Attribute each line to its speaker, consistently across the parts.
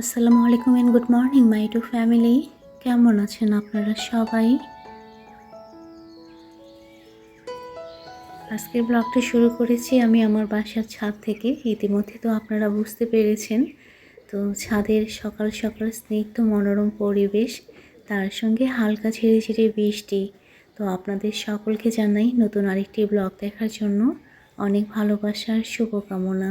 Speaker 1: আসসালামু আলাইকুম and good morning my to family কেমন আছেন আপনারা সবাই? আজকের ব্লগটা শুরু করেছি আমি আমার বাসার ছাদ থেকে। ইতিমধ্যে তো আপনারা বুঝতে পেরেছেন। তো ছাদের সকাল সকাল স্নিগ্ধ মনোরম পরিবেশ, তার সঙ্গে হালকা ঝিরে ঝিরে বৃষ্টি। তো আপনাদের সকলকে জানাই নতুন আরেকটি ব্লগ দেখার জন্য অনেক ভালোবাসার শুভকামনা।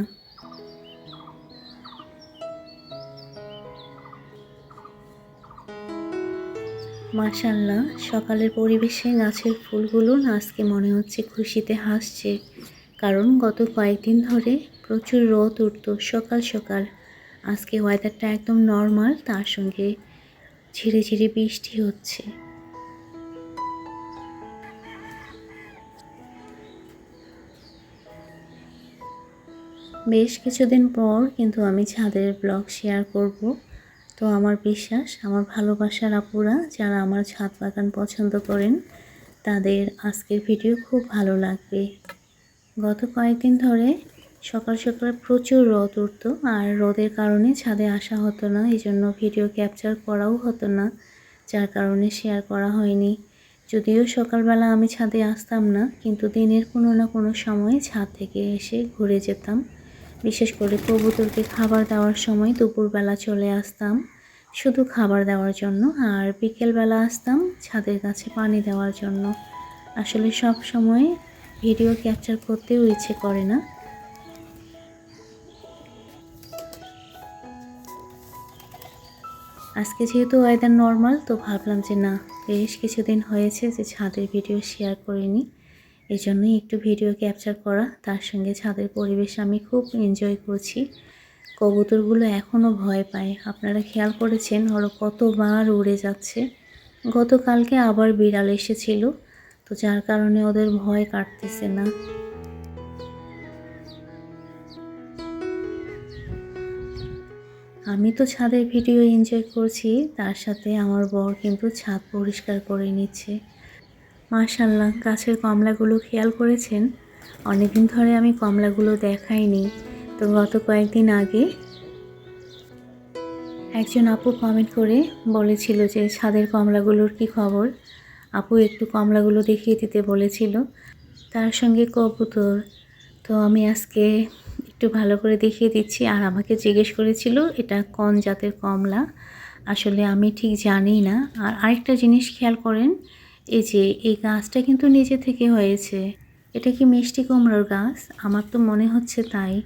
Speaker 1: মাশাল্লাহ সকালের পরিবেশে গাছের ফুলগুলো আজকে মনে হচ্ছে খুশিতে হাসছে। কারণ গত কয়েকদিন ধরে প্রচুর রোদ উঠতো সকাল সকাল। আজকে ওয়েদারটা একদম নর্মাল তার সঙ্গে ঝিরে ঝিরে বৃষ্টি হচ্ছে। বেশ কিছুদিন পর কিন্তু আমি ছাদের ব্লগ শেয়ার করব। তো আমার বিশ্বাস, আমার ভালোবাসার আপুরা যারা আমার ছাদ বাগান পছন্দ করেন, তাদের আজকের ভিডিও খুব ভালো লাগবে। গত কয়েকদিন ধরে সকাল সকাল প্রচুর রোদ উঠত আর রোদের কারণে ছাদে আসা হতো না এই জন্য ভিডিও ক্যাপচার করাও হতো না, যার কারণে শেয়ার করা হয়নি। যদিও সকালবেলা আমি ছাদে আসতাম না, কিন্তু দিনের কোনো না কোনো সময় ছাদ থেকে এসে ঘুরে যেতাম। বিশেষ করে কবুতরকে খাবার দেওয়ার সময় দুপুরবেলা চলে আসতাম। শুধু খাবার দেওয়ার জন্য আর বিকেলবেলা আসতাম ছাদের কাছে পানি দেওয়ার জন্য। আসলে সব সময় ভিডিও ক্যাপচার করতেও ইচ্ছে করে না। আজকে যেহেতু ওয়েদার নর্মাল তো ভাবলাম যে না, বেশ কিছুদিন হয়েছে যে ছাদের ভিডিও শেয়ার করিনি। এই জন্যই একটু ভিডিও ক্যাপচার করা। তার সঙ্গে ছাদের পরিবেশ আমি খুব এনজয় করছি। কবুতরগুলো এখনও ভয় পায়। আপনারা খেয়াল করেছেন, ওরা কতবার উড়ে যাচ্ছে। গতকালকে আবার বিড়াল এসেছিল, তো যার কারণে ওদের ভয় কাটতেছে না। আমি তো ছাদের ভিডিও এনজয় করছি, তার সাথে আমার বর কিন্তু ছাদ পরিষ্কার করে নিচ্ছে। মাশাল্লাহ, গাছের কমলাগুলো খেয়াল করেছেন? অনেকদিন ধরে আমি কমলাগুলো দেখাইনি। তো গত কয়েকদিন আগে একজন আপু কমেন্ট করে বলেছিল যে, ছাদের কমলাগুলোর কি খবর? আপু একটু কমলাগুলো দেখিয়ে দিতে বলেছিল। তার সঙ্গে কবুতর। তো আমি আজকে একটু ভালো করে দেখিয়ে দিচ্ছি। আর আমাকে জিজ্ঞেস করেছিল, এটা কোন জাতের কমলা? আসলে আমি ঠিক জানি না। আর আরেকটা জিনিস খেয়াল করেন এই যে, এই গাছটা কিন্তু নিজে থেকে হয়েছে। এটা কি মিষ্টি কুমড়োর গাছ? আমার তো মনে হচ্ছে তাই।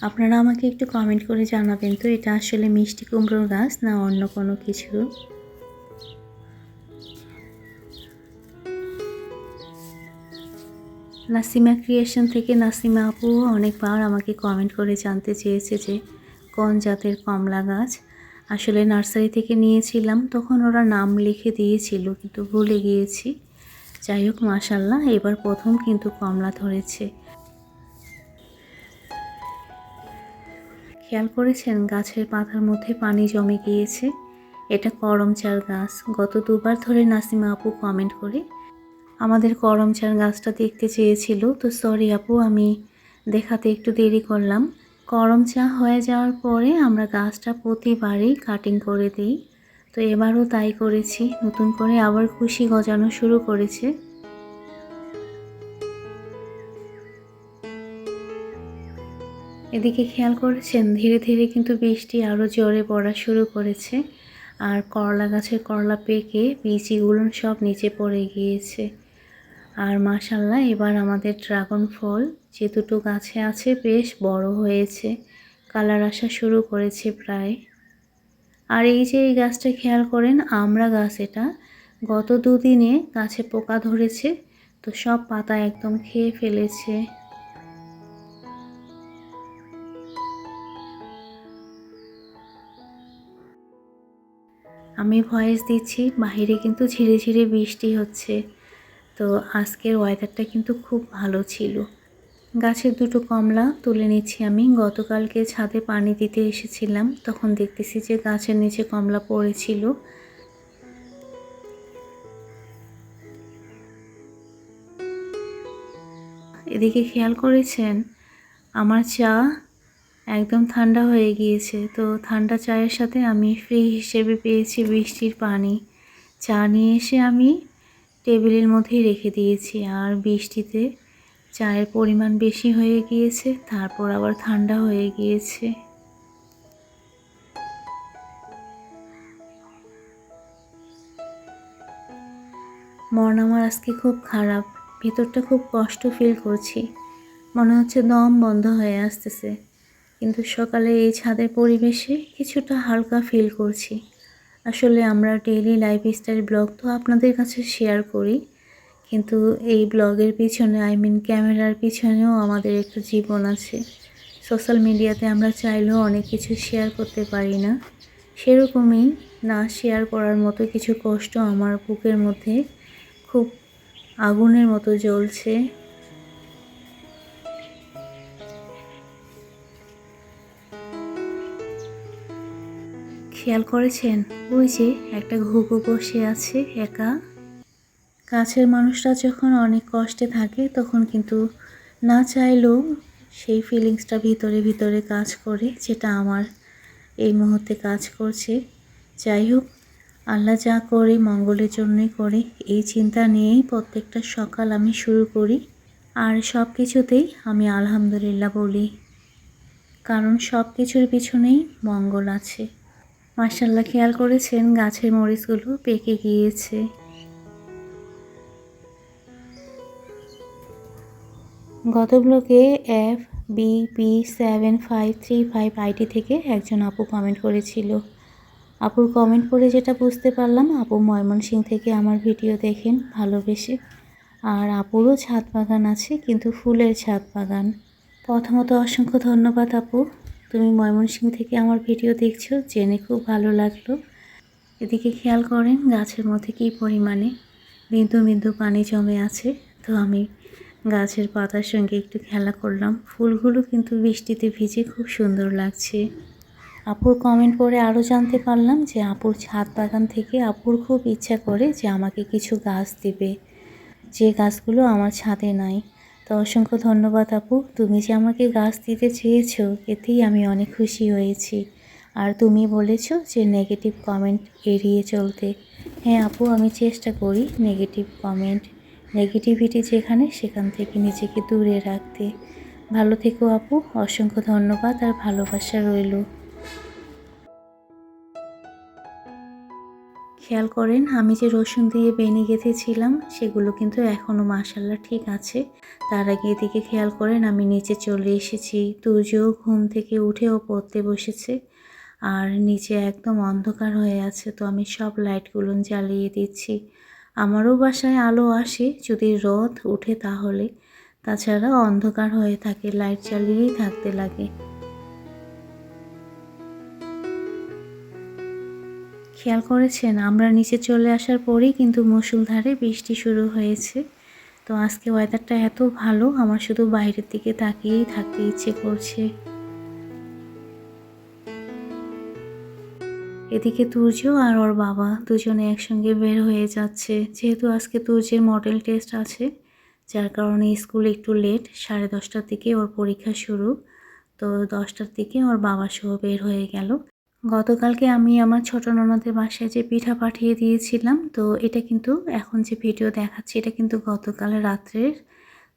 Speaker 1: আপনারা আমাকে একটু কমেন্ট করে জানাবেন তো, এটা আসলে মিষ্টি কুমড়োর গাছ না অন্য কোনো কিছু? নাসিমা ক্রিয়েশন থেকে নাসিমা আপু অনেকবার আমাকে কমেন্ট করে জানতে চেয়েছে যে, কোন জাতের কমলা গাছ? আসলে নার্সারি থেকে নিয়েছিলাম, তখন ওরা নাম লিখে দিয়েছিল, কিন্তু ভুলে গিয়েছি। যাই হোক মাসাল্লাহ এবার প্রথম কিন্তু কমলা ধরেছে। খেয়াল করেছেন, গাছের পাতার মধ্যে পানি জমে গিয়েছে? এটা করমচার গাছ। গত দুবার ধরে নাসিমা আপু কমেন্ট করে, আমাদের করমচার গাছটা দেখতে চেয়েছিল, তো সরি আপু, আমি দেখাতে একটু দেরি করলাম। করম চা হয়ে যাওয়ার পরে আমরা গাছটা প্রতিবারই কাটিং করে দিই। তো এবারও তাই করেছি, নতুন করে আবার খুশি গজানো শুরু করেছে। এদিকে খেয়াল করেছেন, ধীরে ধীরে কিন্তু বৃষ্টি আরও জোরে পড়া শুরু করেছে। আর করলা গাছের করলা পেকে বিচিগুলো সব নিচে পড়ে গিয়েছে। আর মাশাল্লাহ এবার আমাদের ড্রাগন ফল যে দুটো গাছে আছে বেশ বড় হয়েছে, কালার আসা শুরু করেছে প্রায়। আর এই যে এই গাছটা খেয়াল করেন, আমরা গাছ এটা গত দুদিনে গাছে পোকা ধরেছে, তো সব পাতা একদম খেয়ে ফেলেছে। আমি ভয়েস দিচ্ছি, বাহিরে কিন্তু ঝিরে ঝিরে বৃষ্টি হচ্ছে, তো আজকের ওয়েদারটা কিন্তু খুব ভালো ছিল। গাছের দুটো কমলা তুলে নিচ্ছি আমি। গতকালকে ছাদে পানি দিতে এসেছিলাম, তখন দেখতেছি যে গাছের নিচে কমলা পড়েছিল। এদিকে খেয়াল করেছেন, আমার চা একদম ঠান্ডা হয়ে গিয়েছে। তো ঠান্ডা চায়ের সাথে আমি ফ্রি হিসেবে পেয়েছি বৃষ্টির পানি। চা নিয়ে এসে আমি টেবিলের মধ্যেই রেখে দিয়েছি, আর বৃষ্টিতে চায়ের পরিমাণ বেশি হয়ে গিয়েছে, তারপর আবার ঠান্ডা হয়ে গিয়েছে। মন আমার আজকে খুব খারাপ, ভিতরটা খুব কষ্ট ফিল করছি। মনে হচ্ছে দম বন্ধ হয়ে আসতেছে, কিন্তু সকালে এই ছাদের পরিবেশে কিছুটা হালকা ফিল করছি। আসলে আমরা ডেইলি লাইফস্টাইল ব্লগ তো আপনাদের কাছে শেয়ার করি। কিন্তু এই ব্লগের পিছনে আই মিন ক্যামেরার পিছনেও আমাদের একটা জীবন আছে। সোশ্যাল মিডিয়াতে আমরা চাইলেও অনেক কিছু শেয়ার করতে পারি না। সেরকমই না শেয়ার করার মতো কিছু কষ্ট আমার বুকের মধ্যে খুব আগুনের মতো জ্বলছে। খেয়াল করেছেন? ওই যে একটা ঘুঘু বসে আছে একা। কাছের মানুষরা যখন অনেক কষ্টে থাকে, তখন কিন্তু না চাইলেও সেই ফিলিংসটা ভিতরে ভিতরে কাজ করে, যেটা আমার এই মুহূর্তে কাজ করছে। যাই হোক, আল্লাহ যা করে, মঙ্গলের জন্যই করে, এই চিন্তা নিয়েই প্রত্যেকটা সকাল আমি শুরু করি। আর সব কিছুতেই আমি আলহামদুলিল্লাহ বলি, কারণ সব কিছুর পিছনেই মঙ্গল আছে। মার্শাল্লাহ খেয়াল করেছেন গাছের মরিচগুলো পেকে গিয়েছে। গত ব্লকে F B P seven five three five ID থেকে একজন আপু কমেন্ট করেছিল। আপুর কমেন্ট পড়ে যেটা বুঝতে পারলাম, আপু ময়মনসিং থেকে আমার ভিডিও দেখেন ভালোবেসে। আর আপুরও ছাদ বাগান আছে, কিন্তু ফুলের ছাদ বাগান। প্রথমত অসংখ্য ধন্যবাদ আপু। তুমি ময়মনসিং থেকে আমার ভিডিও দেখছ, জেনে খুব ভালো লাগল। এদিকে খেয়াল করেন, গাছের মধ্যে কী পরিমাণে বিন্দু বিন্দু পানি জমে আছে। তো আমি গাছের পাতার সঙ্গে একটু খেলা করলাম। ফুলগুলো কিন্তু বৃষ্টিতে ভিজে খুব সুন্দর লাগছে। আপুর কমেন্ট পড়ে আরও জানতে পারলাম যে আপুর ছাদ বাগান থেকে আপুর খুব ইচ্ছা করে যে আমাকে কিছু গাছ দেবে। যে গাছগুলো আমার ছাদে নাই। তো অসংখ্য ধন্যবাদ আপু। তুমি যে আমাকে গাছ দিতে চেয়েছো, এতেই আমি অনেক খুশি হয়েছি। আর তুমি বলেছ যে নেগেটিভ কমেন্ট এড়িয়ে চলতে। হ্যাঁ আপু, আমি চেষ্টা করি নেগেটিভ কমেন্ট নেগেটিভিটি যেখানে, সেখান থেকে নিজেকে দূরে রাখতে। ভালো থেকো আপু, অসংখ্য ধন্যবাদ আর ভালোবাসা রইল। খেয়াল করেন, আমি যে রসুন দিয়ে বেনে গেঁথেছিলাম, সেগুলো কিন্তু এখনও মাসাল্লা ঠিক আছে। তার আগে এদিকে খেয়াল করেন, আমি নিচে চলে এসেছি। তুর্যও ঘুম থেকে উঠেও পড়তে বসেছে। আর নিচে একদম অন্ধকার হয়ে আছে, তো আমি সব লাইটগুলো জ্বালিয়ে দিচ্ছি। আমারও বাসায় আলো আসে, যদি রথ উঠে তাহলে। তাছাড়া অন্ধকার হয়ে থাকে, লাইট জ্বালিয়েই থাকতে লাগে। খেয়াল করেছেন, আমরা নিচে চলে আসার পরেই কিন্তু মুসুলধারে বৃষ্টি শুরু হয়েছে। তো আজকে ওয়েদারটা এত ভালো, আমার শুধু বাইরের দিকে তাকিয়েই থাকতে ইচ্ছে করছে। এদিকে তুর্য আর ওর বাবা দুজনে একসঙ্গে বের হয়ে যাচ্ছে। যেহেতু আজকে তুর্যের মডেল টেস্ট আছে, যার কারণে স্কুল একটু লেট, সাড়ে দশটার দিকে ওর পরীক্ষা শুরু। তো দশটার দিকে ওর বাবা সহ বের হয়ে গেল। গতকালকে আমি আমার ছোট ননদের বাসায় যে পিঠা পাঠিয়ে দিয়েছিলাম, তো এটা কিন্তু এখন যে ভিডিও দেখাচ্ছি, এটা কিন্তু গতকাল রাত্রের।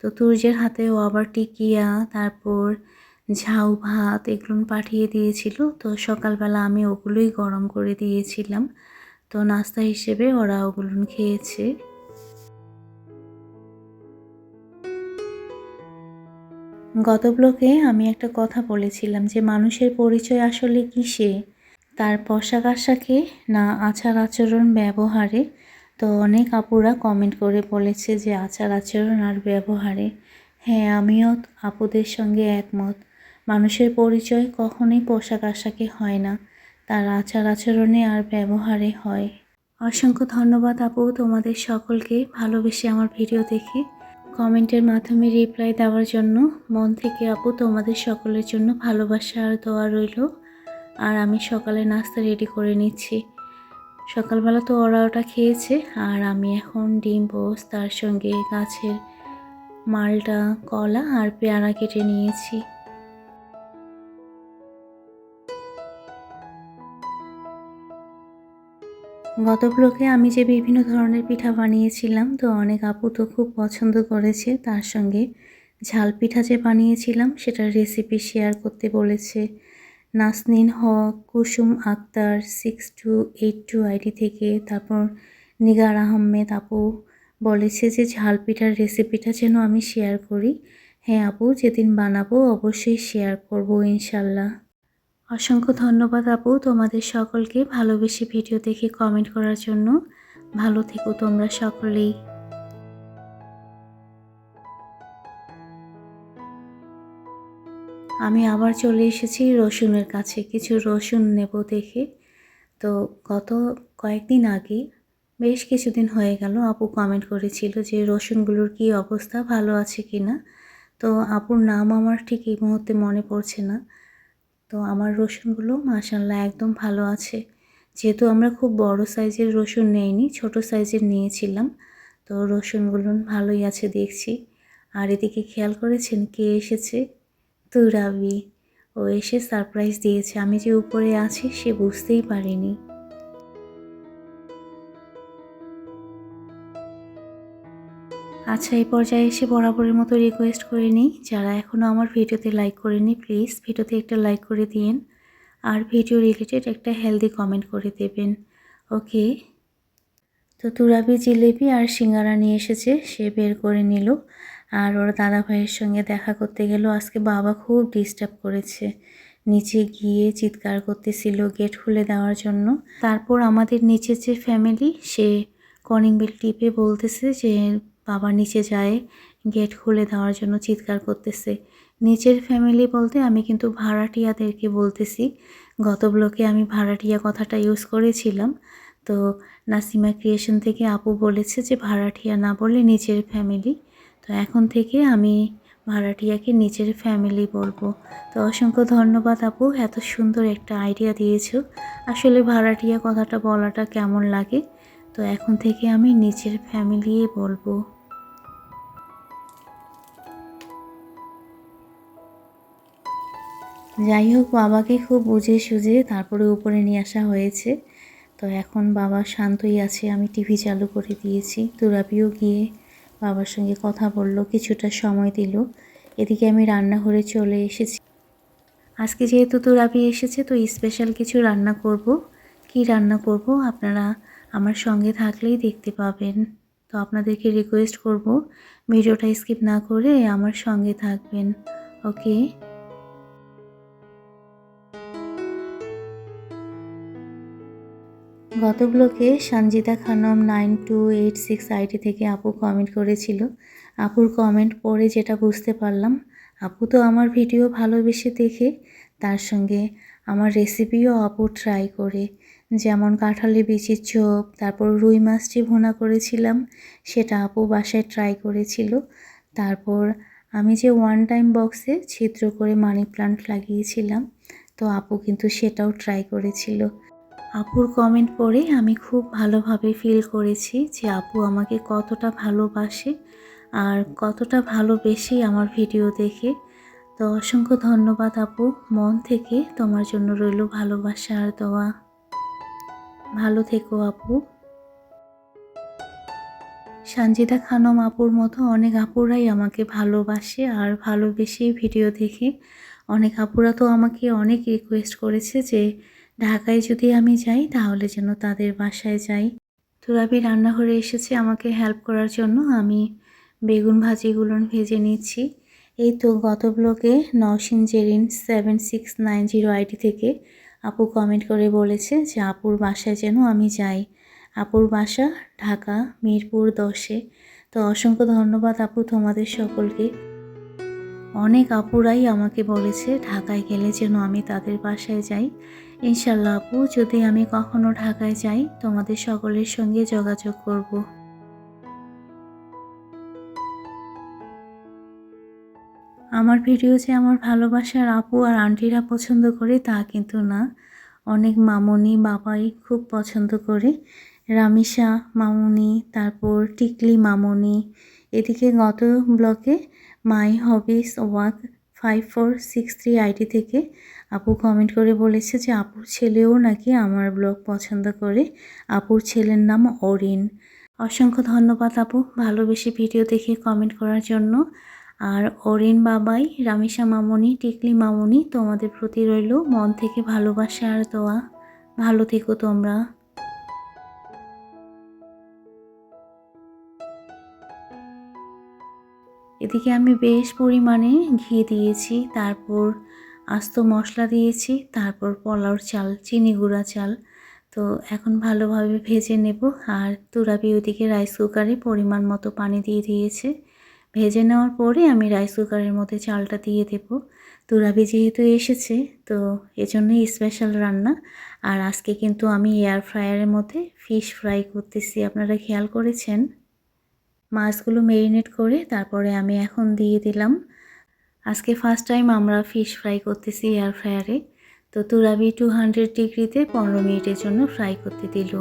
Speaker 1: তো তুর্যের হাতে ও আবার টিকিয়া, তারপর ঝাউ ভাত এগুলো পাঠিয়ে দিয়েছিল। তো সকালবেলা আমি ওগুলোই গরম করে দিয়েছিলাম। তো নাস্তা হিসেবে ওরা ওগুলো খেয়েছে। গত ব্লকে আমি একটা কথা বলেছিলাম যে মানুষের পরিচয় আসলে কিসে? তার পোশাক আশাকে না আচার আচরণ ব্যবহারে? তো অনেক আপুরা কমেন্ট করে বলেছে যে আচার আচরণ আর ব্যবহারে। হ্যাঁ আমিও আপুদের সঙ্গে একমত। মানুষের পরিচয় কখনোই পোশাক আশাকে হয় না। তার আচার আচরণে আর ব্যবহারে হয়। অসংখ্য ধন্যবাদ আপু তোমাদের সকলকে ভালোবেসে আমার ভিডিও দেখে। কমেন্টের মাধ্যমে রিপ্লাই দেওয়ার জন্য মন থেকে আপু তোমাদের সকলের জন্য ভালোবাসা আর দোয়া রইল। আর আমি সকালে নাস্তা রেডি করে নিচ্ছি। সকালবেলা তো ওরা ওটা খেয়েছে, আর আমি এখন ডিম বোস তার সঙ্গে গাছের মালটা, কলা আর পেয়ারা কেটে নিয়েছি। গত ব্লকে আমি যে বিভিন্ন ধরনের পিঠা বানিয়েছিলাম, তো অনেক আপু তো খুব পছন্দ করেছে, তার সঙ্গে ঝাল পিঠা যে বানিয়েছিলাম, সেটার রেসিপি শেয়ার করতে বলেছে। Nasnin Haque, Kusum Akter six two eight two ID থেকে, তারপর নিগার আহমেদ আপু বলেছে যে ঝাল পিঠার রেসিপিটা যেন আমি শেয়ার করি। হ্যাঁ আপু, যেদিন বানাবো অবশ্যই শেয়ার করব, ইনশাল্লাহ। অসংখ্য ধন্যবাদ আপু তোমাদের সকলকে ভালোবেসে ভিডিও দেখে কমেন্ট করার জন্য। ভালো থেকো তোমরা সকলেই। আমি আবার চলে এসেছি রসুনের কাছে, কিছু রসুন নেব দেখে। তো গত কয়েকদিন আগে, বেশ কিছুদিন হয়ে গেল আপু কমেন্ট করেছিল যে রসুনগুলোর কি অবস্থা, ভালো আছে কি না তো আপুর নাম আমার ঠিক এই মুহূর্তে মনে পড়ছে না। তো আমার রসুনগুলো মাসাল্লাহ একদম ভালো আছে। যেহেতু আমরা খুব বড় সাইজের রসুন নেইনি, ছোট সাইজের নিয়েছিলাম, তো রসুনগুলো ভালোই আছে দেখছি। আর এদিকে খেয়াল করেছেন কে এসেছে? তুরাবি। ও এসে সারপ্রাইজ দিয়েছে। আমি যে উপরে আছি সে বুঝতেই পারিনি। আচ্ছা এই পর্যায়ে এসে বরাবরের মতো রিকোয়েস্ট করে নিই। যারা এখনও আমার ভিডিওতে লাইক করেনি প্লিজ ভিডিওতে একটা লাইক করে দিন আর ভিডিও রিলেটেড একটা হেলদি কমেন্ট করে দেবেন। ওকে তো তুরাবি জিলেবি আর সিঙ্গারা নিয়ে এসেছে, সে বের করে নিল। আর ওর দাদা ভাইয়ের সঙ্গে দেখা করতে গেল। আজকে বাবা খুব ডিস্টার্ব করেছে। নিচে গিয়ে চিৎকার করতেছিল গেট খুলে দেওয়ার জন্য। তারপর আমাদের নিচের যে ফ্যামিলি সে কলিং বেল টিপে বলতেছে যে বাবা নিচে যায়, গেট খুলে দেওয়ার জন্য চিৎকার করতেছে। নিচের ফ্যামিলি বলতে আমি কিন্তু ভাড়াটিয়াদেরকে বলতেছি। গত ব্লকে আমি ভাড়াটিয়া কথাটা ইউজ করেছিলাম। তো নাসিমা ক্রিয়েশন থেকে আপু বলেছে যে ভাড়াটিয়া না বলে নিচের ফ্যামিলি। তো এখন থেকে আমি ভাড়াটিয়াকে নিচের ফ্যামিলি বলব। তো অসংখ্য ধন্যবাদ আপু, এত সুন্দর একটা আইডিয়া দিয়েছ। আসলে ভাড়াটিয়া কথাটা বলাটা কেমন লাগে? তো এখন থেকে আমি নিচের ফ্যামিলি বলব। যাই হোক, বাবাকে খুব বুঝে সুঝে তারপরে উপরে নিয়ে আসা হয়েছে। তো এখন বাবা শান্তই আছে, আমি টিভি চালু করে দিয়েছি। তুরাবিও গিয়ে বাবার সঙ্গে কথা বলল, কিছুটা সময় দিল। এদিকে আমি রান্নাঘরে চলে এসেছি। আজকে যেহেতু তুরাবি এসেছে, তো স্পেশাল কিছু রান্না করব। কি রান্না করব? আপনারা আমার সঙ্গে থাকলেই দেখতে পাবেন। তো আপনাদেরকে রিকোয়েস্ট করব, ভিডিওটা স্কিপ না করে আমার সঙ্গে থাকবেন। ওকে গত ব্লকে Sanjita Khanam nine two eight six ID থেকে আপু কমেন্ট করেছিল। আপুর কমেন্ট পড়ে যেটা বুঝতে পারলাম, আপু তো আমার ভিডিও ভালোবেসে দেখে, তার সঙ্গে আমার রেসিপিও আপু ট্রাই করে। যেমন কাঁঠালি বিচির চোপ তারপর রুই মাছটি ভোনা করেছিলাম, সেটা আপু বাসায় ট্রাই করেছিল। তারপর আমি যে ওয়ান টাইম বক্সে ছিদ্র করে মানি প্লান্ট লাগিয়েছিলাম, তো আপু কিন্তু সেটাও ট্রাই করেছিল। আপুর কমেন্ট পড়ে আমি খুব ভালোভাবে ফিল করেছি যে আপু আমাকে কতটা ভালোবাসে আর কতটা ভালোবেসে আমার ভিডিও দেখে। তো অসংখ্য ধন্যবাদ আপু, মন থেকে তোমার জন্য রইল ভালোবাসা আর দোয়া। ভালো থেকো আপু। সঞ্জিতা খানম আপুর মতো অনেক আপুরাই আমাকে ভালোবাসে আর ভালোবেসেই ভিডিও দেখে। অনেক আপুরা তো আমাকে অনেক রিকোয়েস্ট করেছে যে ঢাকায় যদি আমি যাই, তাহলে যেন তাদের বাসায় যাই। তুরাবি রান্নাঘরে এসেছে আমাকে হেল্প করার জন্য। আমি বেগুন ভাজিগুলো ভেজে নিচ্ছি। এই তো গত ব্লকে Nowshin Jerin seven six nine zero ID থেকে আপু কমেন্ট করে বলেছে যে, আপুর বাসায় যেন আমি যাই। আপুর বাসা ঢাকা, মিরপুর দশে। তো অসংখ্য ধন্যবাদ আপু তোমাদের সকলকে। অনেক আপুরাই আমাকে বলেছে, ঢাকায় গেলে যেন আমি তাদের বাসায় যাই। ইনশাল্লাহ আপু, যদি আমি কখনো ঢাকায় যাই, তোমাদের সকলের সঙ্গে যোগাযোগ করব। আমার ভিডিও যে আমার ভালোবাসার আপু আর আন্টিরা পছন্দ করে, তা কিন্তু না। অনেক মামনি বাবাই খুব পছন্দ করে। রামিসা মামনি, তারপর টিকলি মামনি। এদিকে গত ব্লকে my hobbies walk five four six three ID থেকে আপু কমেন্ট করে বলেছে যে, আপুর ছেলেও নাকি আমার ব্লগ পছন্দ করে। আপুর ছেলের নাম অরিন। অসংখ্য ধন্যবাদ আপু। ভালোবেসে ভিডিও দেখে কমেন্ট করার জন্য। আর অরিন বাবাই রামিসা মামনি, টিকলি মামনি, তোমাদের প্রতি রইল মন থেকে ভালোবাসা আর দোয়া। ভালো থেকো তোমরা। এদিকে আমি বেশ পরিমাণে ঘি দিয়েছি। তারপর আস্ত মশলা দিয়েছি, তারপর পোলাওর চাল, চিনি গুঁড়া চাল। তো এখন ভালোভাবে ভেজে নেব। আর তুরাবি ওইদিকে রাইস কুকারে পরিমাণ মতো পানি দিয়ে দিয়েছে। ভেজে নেওয়ার পরে আমি রাইস কুকারের মধ্যে চালটা দিয়ে দেব। তুরাবি যেহেতু এসেছে, তো এজন্যই স্পেশাল রান্না। আর আজকে কিন্তু আমি এয়ার ফ্রায়ারের মধ্যে ফিশ ফ্রাই করতেছি। আপনারা খেয়াল করেছেন? মাছগুলো মেরিনেট করে তারপরে আমি এখন দিয়ে দিলাম। আজকে ফার্স্ট টাইম আমরা ফিশ ফ্রাই করতেছি এয়ার ফ্রায়ারে তো তুরাবি টু হান্ড্রেড ডিগ্রিতে পনেরো মিনিটের জন্য ফ্রাই করতে দিল।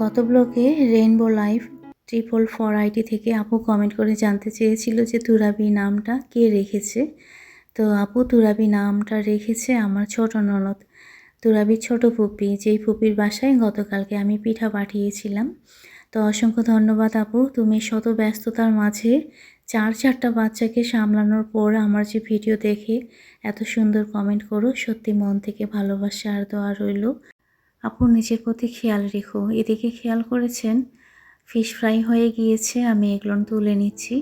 Speaker 1: গত ব্লকে rainbow life triple four IT থেকে আপু কমেন্ট করে জানতে চেয়েছিল যে তুরাবি নামটা কে রেখেছে। তো আপু তুরাবি নামটা রেখেছে আমার ছোট ননদ। তুরাবির ছোট ফুপি, যেই পুপির বাসায় গতকালকে আমি পিঠা পাঠিয়েছিলাম। তো অসংখ্য ধন্যবাদ আপু। তুমি শত ব্যস্ততার মাঝে চার চারটা বাচ্চাকে সামলানোর পর আমার যে ভিডিও দেখে এত সুন্দর কমেন্ট করো, সত্যি মন থেকে ভালোবাসা আর দেওয়া রইল। আপু, নিজের প্রতি খেয়াল রেখো। এদিকে খেয়াল করেছেন ফিশ ফ্রাই হয়ে গিয়েছে, আমি এগুলো তুলে নিচ্ছি।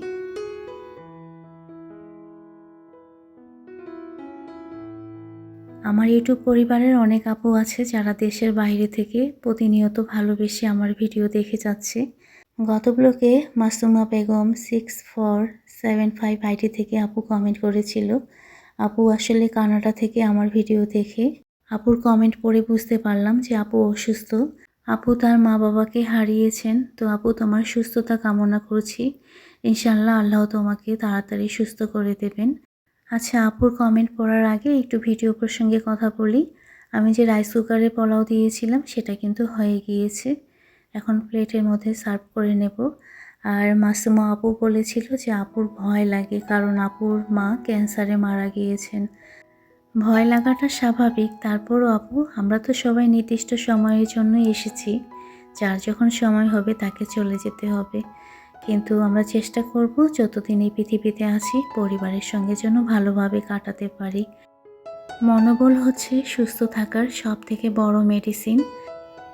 Speaker 1: আমার ইউটিউব পরিবারের অনেক আপু আছে যারা দেশের বাইরে থেকে প্রতিনিয়ত ভালোবেসে আমার ভিডিও দেখে যাচ্ছে। গত ব্লকে Masuma Begum six four seven five IT থেকে আপু কমেন্ট করেছিল, আপু, আসলে কানাডা থেকে আমার ভিডিও দেখে আপুর কমেন্ট পড়ে বুঝতে পারলাম যে আপু অসুস্থ। আপু তার মা বাবাকে হারিয়েছেন, তো আপু তোমার সুস্থতা কামনা করছি। ইনশাল্লাহ আল্লাহ তোমাকে তাড়াতাড়ি সুস্থ করে দেবেন। আচ্ছা আপুর কমেন্ট পড়ার আগে একটু ভিডিও প্রসঙ্গে কথা বলি। আমি যে রাইস কুকারে পোলাও দিয়েছিলাম, সেটা কিন্তু হয়ে গিয়েছে। এখন প্লেটের মধ্যে সার্ভ করে নেব। আর মাসুমা আপু বলেছিল যে আপুর ভয় লাগে, কারণ আপুর মা ক্যান্সারে মারা গিয়েছেন। ভয় লাগাটা স্বাভাবিক। তারপরও আপু, আমরা তো সবাই নির্দিষ্ট সময়ের জন্য এসেছি। যার যখন সময় হবে তাকে চলে যেতে হবে। কিন্তু আমরা চেষ্টা করব যতদিন এই পৃথিবীতে আছি, পরিবারের সঙ্গে যেন ভালোভাবে কাটাতে পারি। মনোবল হচ্ছে সুস্থ থাকার সব থেকে বড় মেডিসিন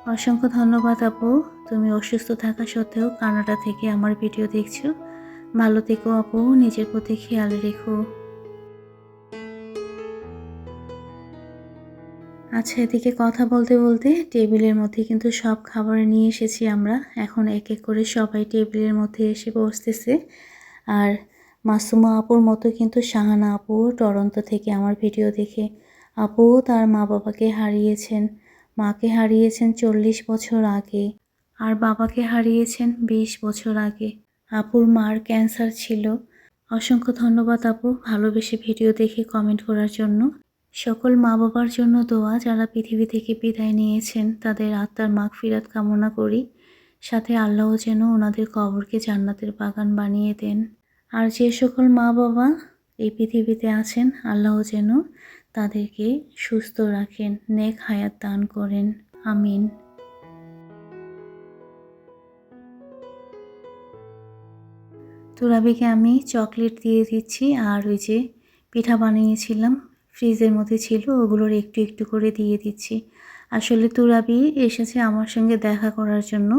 Speaker 1: অসংখ্য ধন্যবাদ আপু। তুমি অসুস্থ থাকা সত্ত্বেও কানাডা থেকে আমার ভিডিও দেখছ। ভালো থেকো আপু। নিজের প্রতি খেয়াল রেখো। আচ্ছা এদিকে কথা বলতে বলতে টেবিলের মধ্যে কিন্তু সব খাবার নিয়ে এসেছি আমরা। এখন এক এক করে সবাই টেবিলের মধ্যে এসে বসতেছে। আর মাসুমা আপুর মতো কিন্তু শাহানা আপু টরন্টো থেকে আমার ভিডিও দেখে আপুও তার মা বাবাকে হারিয়েছেন। মাকে হারিয়েছেন চল্লিশ বছর আগে আর বাবাকে হারিয়েছেন বিশ বছর আগে। আপুর মার ক্যান্সার ছিল। অসংখ্য ধন্যবাদ আপু ভালোবেসে ভিডিও দেখে কমেন্ট করার জন্য। সকল মা বাবার জন্য দোয়া যারা পৃথিবী থেকে বিদায় নিয়েছেন, তাদের আত্মার মাগ ফিরাত কামনা করি। সাথে আল্লাহ যেন ওনাদের কবরকে জান্নাতের বাগান বানিয়ে দেন। আর যে সকল মা বাবা এই পৃথিবীতে আছেন আল্লাহ যেন তাদেরকে সুস্থ রাখেন, নেক হায়াত দান করেন। আমিন। তুরাবিকে আমি চকলেট দিয়ে দিচ্ছি, আর ওই যে পিঠা বানিয়েছিলাম ফ্রিজের মধ্যে ছিল, ওগুলোর একটু একটু করে দিয়ে দিচ্ছি। আসলে তুরাবি এসেছে আমার সঙ্গে দেখা করার জন্য।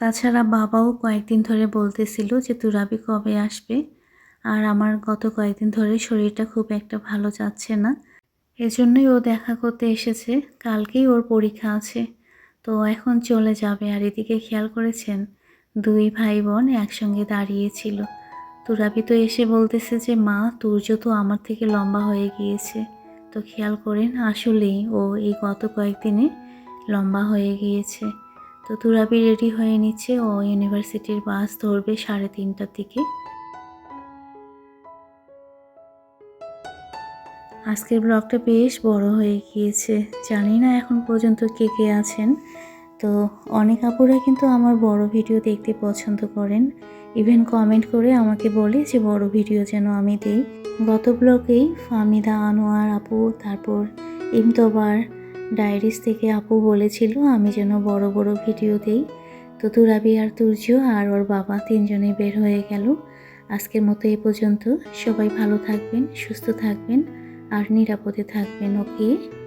Speaker 1: তাছাড়া বাবাও কয়েকদিন ধরে বলতেছিল যে তুরাবি কবে আসবে। আর আমার গত কয়েকদিন ধরে শরীরটা খুব একটা ভালো যাচ্ছে না। এজন্যই ও দেখা করতে এসেছে। কালকেই ওর পরীক্ষা আছে। তো এখন চলে যাবে। আর এদিকে খেয়াল করেছেন, দুই ভাই বোন একসঙ্গে দাঁড়িয়েছিল তুরাবি তো এসে বলতেছে যে, মা তুর্য তো আমার থেকে লম্বা হয়ে গিয়েছে। তো খেয়াল করেন, আসলেই ও এই গত কয়েকদিনে লম্বা হয়ে গিয়েছে। তো তুরাবি রেডি হয়ে নিচ্ছে, ও ইউনিভার্সিটির বাস ধরবে সাড়ে তিনটার দিকে। আজকের ব্লগটা বেশ বড় হয়ে গিয়েছে। জানি না এখন পর্যন্ত কে কে আছেন। তো অনেক আপুরা কিন্তু আমার বড় ভিডিও দেখতে পছন্দ করেন। ইভেন কমেন্ট করে আমাকে বলে যে, বড় ভিডিও যেন আমি দিই। গত ব্লগেই ফামিদা আনোয়ার আপু, তারপর ইমতোবার ডায়েরিস থেকে আপু বলেছিল, আমি যেন বড় বড় ভিডিও দিই। তো তুরাবি আর তুর্য আর ওর বাবা তিনজনে বের হয়ে গেল। আজকের মতো এ পর্যন্ত। সবাই ভালো থাকবেন, সুস্থ থাকবেন আর নিরাপদে থাকবেন ওকে